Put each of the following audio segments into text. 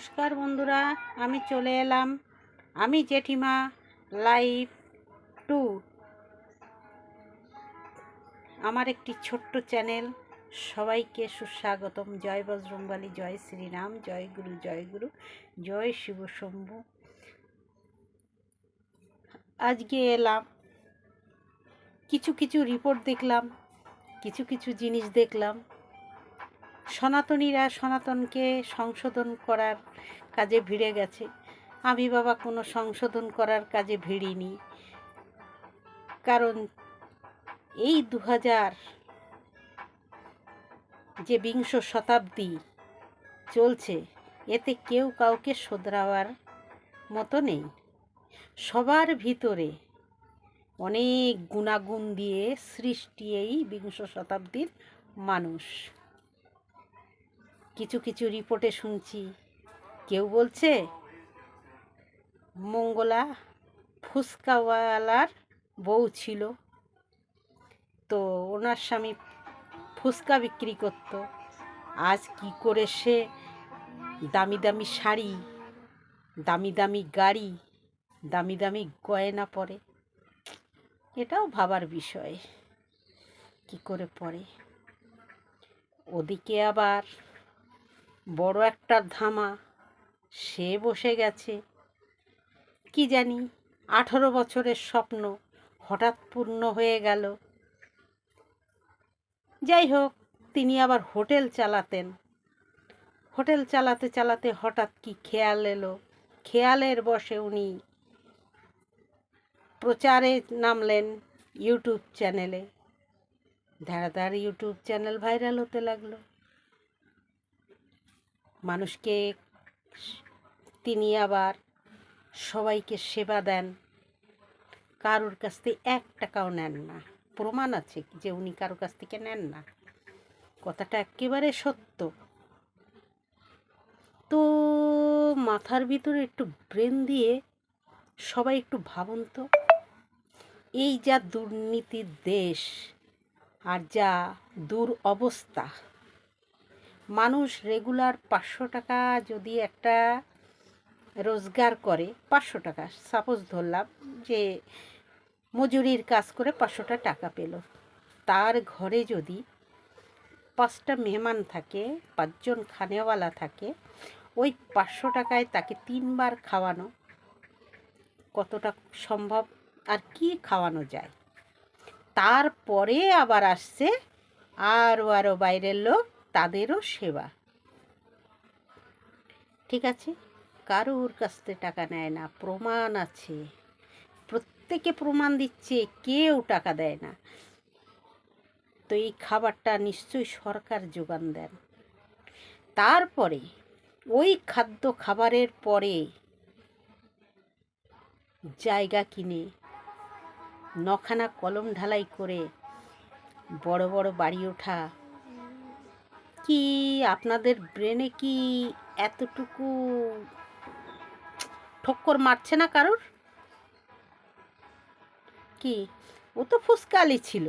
নমস্কার বন্ধুরা, আমি চলে এলাম। আমি জেঠিমা লাইভ টু। আমার একটি ছোট্ট চ্যানেল, সবাইকে সুস্বাগতম। জয় বজরংবালী, জয় শ্রীরাম, জয় গুরু জয় গুরু, জয় শিব শম্ভু। আজকে এলাম, কিছু কিছু রিপোর্ট দেখলাম, কিছু কিছু জিনিস দেখলাম। সনাতনীরা সনাতনকে সংশোধন করার কাজে ভিড়ে গেছে। আমি বাবা কোনো সংশোধন করার কাজে ভিড়িনি। কারণ এই দু হাজার যে বিংশ শতাব্দী চলছে, এতে কেউ কাউকে শোধরাওয়ার মতো নেই। সবার ভিতরে অনেক গুণাগুণ দিয়ে সৃষ্টি এই বিংশ শতাব্দীর মানুষ। কিছু কিছু রিপোর্টে শুনছি। কেউ বলছে, মঙ্গলা ফুচকাওয়ালার বউ ছিল। তো ওনার স্বামী ফুচকা বিক্রি করত। আজ কি করে সে দামি দামি শাড়ি, দামি দামি গাড়ি, দামি দামি গয়না পরে? এটাও ভাবার বিষয়, কি করে পড়ে ওদিকে আবার বড় একটা ধামা। সে বসে গেছে। কি জানি, আঠারো বছরের স্বপ্ন হঠাৎ পূর্ণ হয়ে গেল। যাই হোক, তিনি আবার হোটেল চালাতেন। হোটেল চালাতে চালাতে হঠাৎ কি খেয়াল এলো? খেয়ালের বসে উনি প্রচারে নামলেন ইউটিউব চ্যানেলে। ধারাধার ইউটিউব চ্যানেল ভাইরাল হতে লাগল। মানুষকে তিনি আবার সবাইকে সেবা দেন। কারোর কাছ থেকে এক টাকাও নেন না। প্রমাণ আছে যে উনি কারোর কাছ থেকে নেন না। কথাটা একেবারে সত্য। তো মাথার ভিতরে একটু ব্রেন দিয়ে সবাই একটু ভাবুন তো, এই যা দুর্নীতির দেশ আর যা দুর অবস্থা মানুষ রেগুলার পাঁচশো টাকা যদি একটা রোজগার করে, পাঁচশো টাকা। সাপোজ ধরলাম যে মজুরির কাজ করে পাঁচশোটা টাকা পেল। তার ঘরে যদি পাঁচটা মেহমান থাকে, পাঁচজন খানেওয়ালা থাকে, ওই পাঁচশো টাকায় তাকে তিনবার খাওয়ানো কতটা সম্ভব আর কি খাওয়ানো যায়? তারপরে আবার আসছে আরও আরও বাইরের লোক তাদেরও সেবা। ঠিক আছে? কারোর কাছ থেকে টাকা নেয় না, প্রমাণ আছে। প্রত্যেকে প্রমাণ দিচ্ছে, কেউ টাকা দেয় না। তো এই খাবারটা নিশ্চয়ই সরকার যোগান দেন। তারপরে ওই খাদ্য খাবারের পরে জায়গা কিনে, নখানা কলম ঢালাই করে বড় বড় বাড়ি ওঠা কি আপনাদের ব্রেনে কি এতটুকু ঠক্কর মারছে না কারোর? কি? ও তো ফুসকালি ছিল।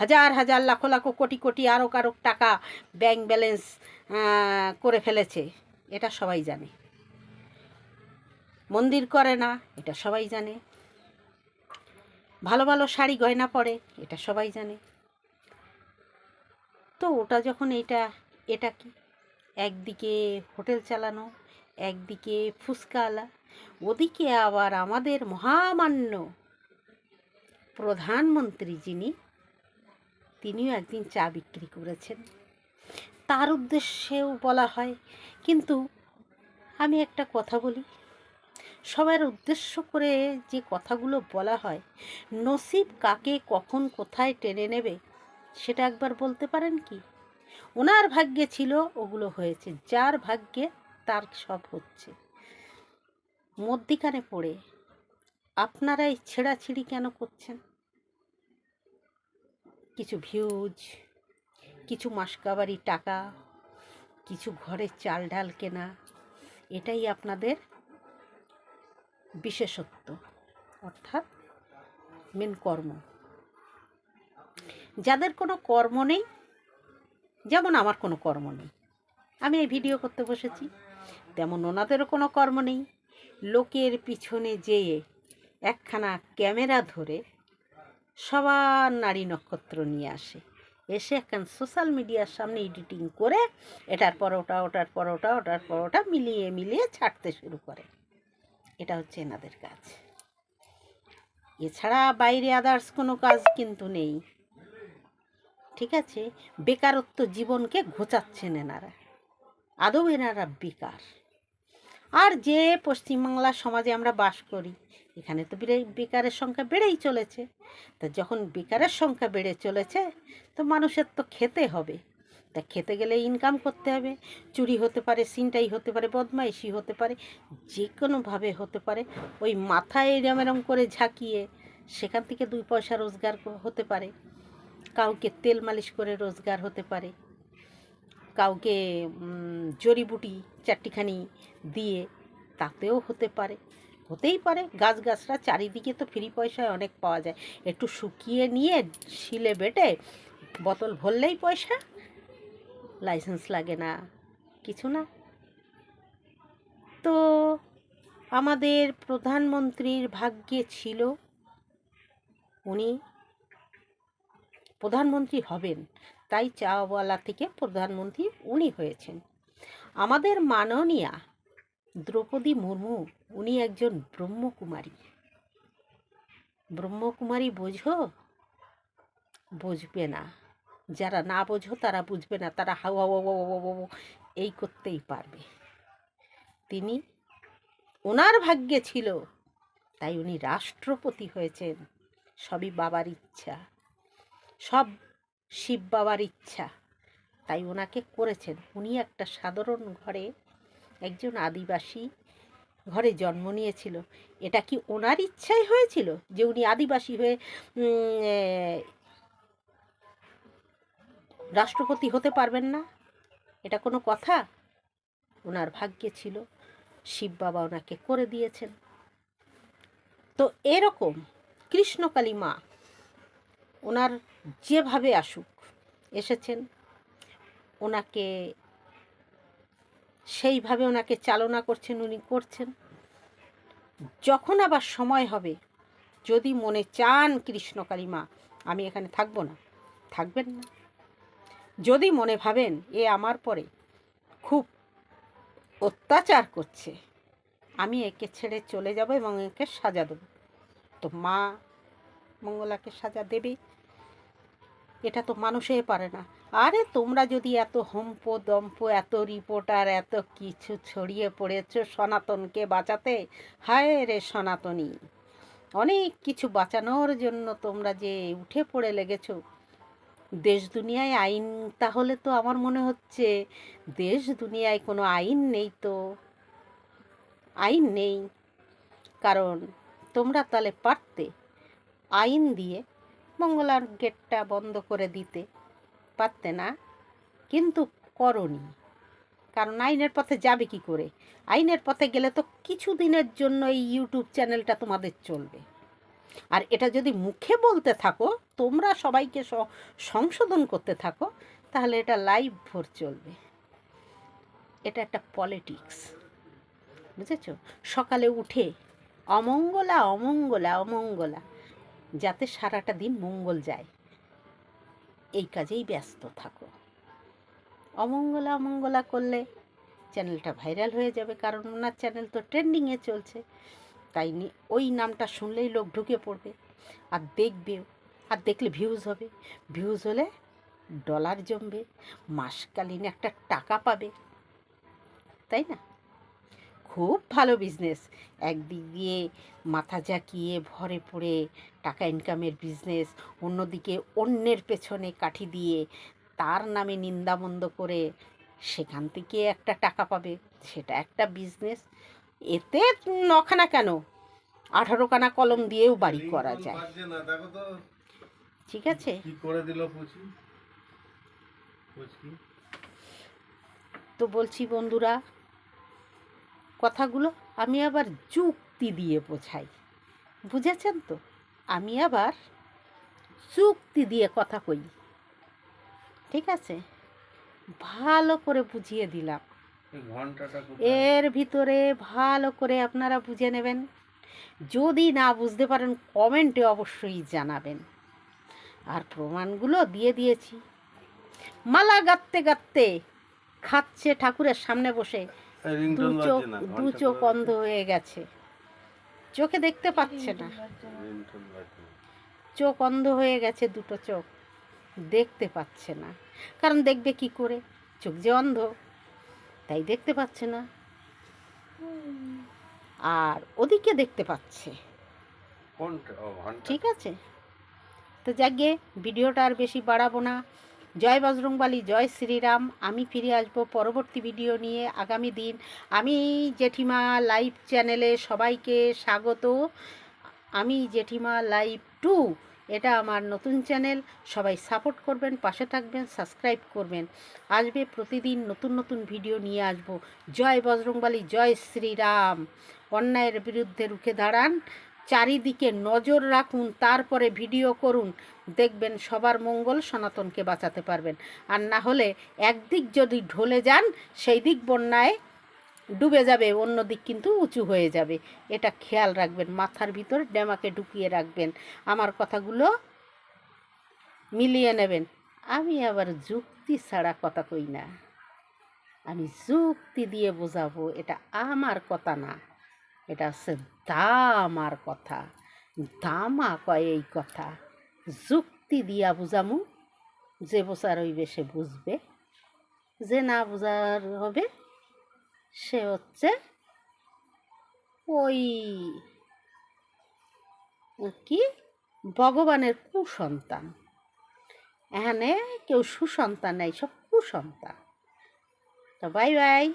হাজার হাজার, লাখো লাখো, কোটি কোটি আরও কারও টাকা ব্যাংক ব্যালেন্স করে ফেলেছে। এটা সবাই জানে। মন্দির করে না, এটা সবাই জানে। ভালো ভালো শাড়ি গয়না পরে, এটা সবাই জানে। তো ওটা যখন এটা এটা কি? একদিকে হোটেল চালানো, একদিকে ফুচকাওয়ালা ওদিকে আবার আমাদের মহামান্য প্রধানমন্ত্রী যিনি, তিনিও একদিন চা বিক্রি করেছেন। তার উদ্দেশ্যেও বলা হয়, কিন্তু আমি একটা কথা বলি। সবার উদ্দেশ্য করে যে কথাগুলো বলা হয়, নসিব কাকে কখন কোথায় টেনে নেবে সেটা একবার বলতে পারেন কি? ওনার ভাগ্যে ছিল ওগুলো হয়েছে, যার ভাগ্যে তার সব হচ্ছে। মধ্যিখানে পড়ে, আপনারা এই ছেঁড়াছিড়ি কেন করছেন? কিছু ভিউজ, কিছু মাসকাবারি টাকা, কিছু ঘরের চাল ডাল কেনা, এটাই আপনাদের বিশেষত্ব, অর্থাৎ মেন কর্ম। যাদের কোনো কর্ম নেই, যেমন আমার কোনো কর্ম নেই, আমি এই ভিডিও করতে বসেছি, তেমন ওনাদেরও কোনো কর্ম নেই। লোকের পিছনে যেয়ে একখানা ক্যামেরা ধরে সবার নারী নক্ষত্র নিয়ে আসে। এসে একখান সোশ্যাল মিডিয়ার সামনে এডিটিং করে এটার পর ওটা, ওটার পর ওটা, ওটার পর ওটা মিলিয়ে মিলিয়ে ছাড়তে শুরু করে। এটা হচ্ছে এনাদের কাজ। এছাড়া বাইরে আদার্স কোনো কাজ কিন্তু নেই। ঠিক আছে? বেকারত্ব জীবনকে ঘোচাচ্ছেন এনারা। আদৌ এনারা বেকার? আর যে পশ্চিমবাংলার সমাজে আমরা বাস করি, এখানে তো বেকারের সংখ্যা বেড়েই চলেছে। তা যখন বেকারের সংখ্যা বেড়ে চলেছে, তো মানুষের তো খেতে হবে। তা খেতে গেলে ইনকাম করতে হবে। চুরি হতে পারে সিনটাই হতে পারে, বদমাইশি হতে পারে যে কোনোভাবে হতে পারে, ওই মাথায় এরম এরম করে ঝাঁকিয়ে সেখান থেকে দুই পয়সা রোজগার হতে পারে। কাউকে তেল মালিশ করে রোজগার হতে পারে। কাউকে জড়িবুটি চারটিখানি দিয়ে তাতেও হতে পারে। হতেই পারে গাছগাছরা চারিদিকে তো ফ্রি পয়সায় অনেক পাওয়া যায়। একটু শুকিয়ে নিয়ে শিলে বেটে বোতল ভরলেই পয়সা, লাইসেন্স লাগে না, কিছু না। তো আমাদের প্রধানমন্ত্রীর ভাগ্যে ছিল উনি প্রধানমন্ত্রী হবেন। তাই চাওয়ালা থেকে প্রধানমন্ত্রী উনি হয়েছেন। আমাদের মাননীয়া দ্রৌপদী মুর্মু উনি একজন ব্রহ্মকুমারী। ব্রহ্মকুমারী বোঝো? বুঝবে না। যারা না বোঝো তারা বুঝবে না, তারা হাউ এই করতেই পারবে। তিনি ওনার ভাগ্যে ছিল, তাই উনি রাষ্ট্রপতি হয়েছেন। সবই বাবার ইচ্ছা। সব শিব বাবার ইচ্ছা। তাই ওনাকে করেছেন। উনি একটা সাধারণ ঘরে একজন আদিবাসী ঘরে জন্ম নিয়েছিল। এটা কি ওনার ইচ্ছাই হয়েছিল যে উনি আদিবাসী হয়ে রাষ্ট্রপতি হতে পারবেন না? এটা কোনো কথা? ওনার ভাগ্যে ছিল, শিব বাবা ওনাকে করে দিয়েছেন। তো এরকম কৃষ্ণকালী মা ওনার যেভাবে আসুক, এসেছেন, ওনাকে সেইভাবে ওনাকে চালনা করছেন, উনি করছেন। যখন আবার সময় হবে, যদি মনে চান কৃষ্ণকালী মা আমি এখানে থাকব না, থাকবেন না। যদি মনে ভাবেন এ আমার পরে খুব অত্যাচার করছে, আমি একে ছেড়ে চলে যাব এবং একে সাজা দেবো। তো মা মঙ্গলাকে সাজা দেবে এটা তো মানুষে পারে না। আরে তোমরা যদি এত হম্প দম্প, এত রিপোর্টার, এত কিছু ছড়িয়ে পড়েছ সনাতনকে বাঁচাতে, হায় রে সনাতনী। অনেক কিছু বাঁচানোর জন্য তোমরা যে উঠে পড়ে লেগেছো। দেশ দুনিয়ায় আইন, তাহলে তো আমার মনে হচ্ছে দেশ দুনিয়ায় কোনো আইন নেই তো। আইন নেই। কারণ তোমরা তাহলে পারতে। আইন দিয়ে মঙ্গলার গেটটা বন্ধ করে দিতে পারতে না, কিন্তু করনি। কারণ আইনের পথে যাবে কি করে? আইনের পথে গেলে তো কিছু দিনের জন্য এই ইউটিউব চ্যানেলটা তোমাদের চলবে। আর এটা যদি মুখে বলতে থাকো, তোমরা সবাইকে সংশোধন করতে থাকো, তাহলে এটা লাইভ ভোর চলবে। এটা একটা পলিটিক্স বুঝেছ? সকালে উঠে অমঙ্গলা অমঙ্গলা অমঙ্গলা। যাতে সারাটা দিন মঙ্গল যায়। এই কাজেই ব্যস্ত থাকো। অমঙ্গলা অমঙ্গলা করলে চ্যানেলটা ভাইরাল হয়ে যাবে, কারণ ওনার চ্যানেল তো ট্রেন্ডিংয়ে চলছে। তাই ওই নামটা শুনলেই লোক ঢুকে পড়বে, আর দেখবেও আর দেখলে ভিউজ হবে। ভিউজ হলে ডলার জমবে, মাসকালীন একটা টাকা পাবে। তাই না? খুব ভালো বিজনেস একদিক দিয়ে মাথা ঝাঁকিয়ে ভরে পড়ে টাকা ইনকামের বিজনেস অন্যদিকে অন্যের পেছনে কাঠি দিয়ে তার নামে নিন্দামন্দ করে সেখান থেকে একটা টাকা পাবে। সেটা একটা বিজনেস এতে নখানা কেন? আঠারো খানা কলম দিয়েও বাড়ি করা যায়। ঠিক আছে? করে দিল তো বলছি বন্ধুরা কথাগুলো আমি আবার যুক্তি দিয়ে বোঝাই। বুঝেছেন তো? আমি আবার যুক্তি দিয়ে কথা কই। ঠিক আছে? ভালো করে বুঝিয়ে দিলাম? এর ভিতরে ভালো করে আপনারা বুঝে নেবেন। যদি না বুঝতে পারেন কমেন্টে অবশ্যই জানাবেন। আর প্রমাণগুলো দিয়ে দিয়েছি। মালা গাঁততে গাঁততে খাচ্ছে ঠাকুরের সামনে বসে। দু চোখ অন্ধ হয়ে গেছে। চোখে দেখতে পাচ্ছে না। চোখ অন্ধ হয়ে গেছে দুটো চোখ। দেখতে পাচ্ছে না। কারণ দেখবে কি করে? চোখ যে অন্ধ তাই দেখতে পাচ্ছে না। আর ওদিকে দেখতে পাচ্ছে। ঠিক আছে? তো যাকে ভিডিওটা আর বেশি বাড়াবো না। জয় বজরংবালী, জয় শ্রীরাম। আমি ফিরে আসব পরবর্তী ভিডিও নিয়ে আগামী দিন। আমি জেঠিমা লাইভ চ্যানেলে সবাইকে স্বাগত। আমি জেঠিমা লাইভ টু এটা আমার নতুন চ্যানেল সবাই সাপোর্ট করবেন, পাশে থাকবেন সাবস্ক্রাইব করবেন। আসবে প্রতিদিন নতুন নতুন ভিডিও নিয়ে আসব। জয় বজরংবালী, জয় শ্রীরাম। অন্যায়ের বিরুদ্ধে রুখে দাঁড়ান। চারিদিকে নজর রাখুন, তারপরে ভিডিও করুন। দেখবেন সবার মঙ্গল সনাতনকে বাঁচাতে পারবেন। আর না হলে একদিক যদি ঢলে যান, সেই দিক বন্যায় ডুবে যাবে, অন্য দিক কিন্তু উঁচু হয়ে যাবে। এটা খেয়াল রাখবেন, মাথার ভিতর ডেমাকে ঢুকিয়ে রাখবেন। আমার কথাগুলো মিলিয়ে নেবেন। আমি আবার যুক্তি ছাড়া কথা কই না। আমি যুক্তি দিয়ে বোঝাবো, এটা আমার কথা না। এটা হচ্ছে দামার কথা দামা কয় এই কথা। যুক্তি দিয়া বুঝামু, যে বোঝার হইবে সে বুঝবে, যে না বোঝার হবে সে হচ্ছে ওই কি ভগবানের কুসন্তান। এখানে কেউ সুসন্তান নেই, সব কুসন্তান। তো বাই বাই।